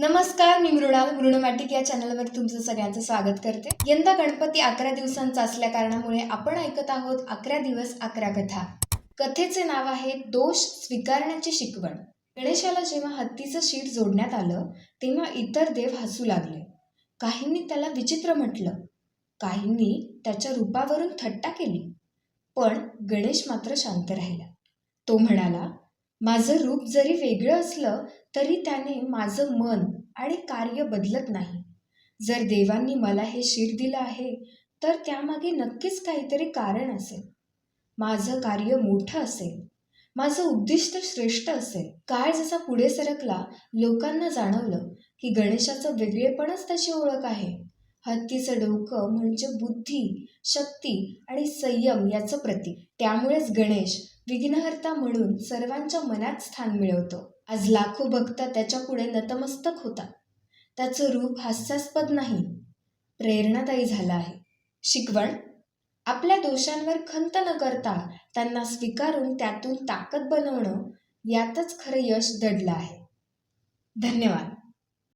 नमस्कार मी मृणाल. मृणमॅटिक या चॅनलवर तुमचं सगळ्यांचं स्वागत करते. यंदा गणपती अकरा दिवसांचा असल्या कारणामुळे आपण ऐकत आहोत अकरा दिवस अकरा कथा. कथेचे नाव आहे दोष स्वीकारण्याची शिकवण. गणेशाला जेव्हा हत्तीचं शीट जोडण्यात आलं तेव्हा इतर देव हसू लागले. काहींनी त्याला विचित्र म्हटलं. काहींनी त्याच्या रूपावरून थट्टा केली. पण गणेश मात्र शांत राहिला. तो म्हणाला माझं रूप जरी वेगळं असलं तरी त्याने माझं मन आणि कार्य बदलत नाही. जर देवांनी मला हे शीर दिलं आहे तर त्यामागे नक्कीच काहीतरी कारण असेल. माझं कार्य मोठं असेल. माझं उद्दिष्ट श्रेष्ठ असेल. काळ जसा पुढे सरकला लोकांना जाणवलं की गणेशाचं वेगळेपणच त्याची ओळख आहे. हत्तीचं डोकं म्हणजे बुद्धी शक्ती आणि संयम याचं प्रतीक. त्यामुळेच गणेश विघ्नहर्ता म्हणून सर्वांच्या मनात स्थान मिळवतो. आज लाखो भक्त त्याच्या पुढे नतमस्तक होतात. त्याचं रूप हास्यास्पद नाही प्रेरणादायी झालं आहे. शिकवण? आपल्या दोषांवर खंत न करता त्यांना स्वीकारून त्यातून ताकद बनवणं यातच खरं यश दडलं आहे. धन्यवाद.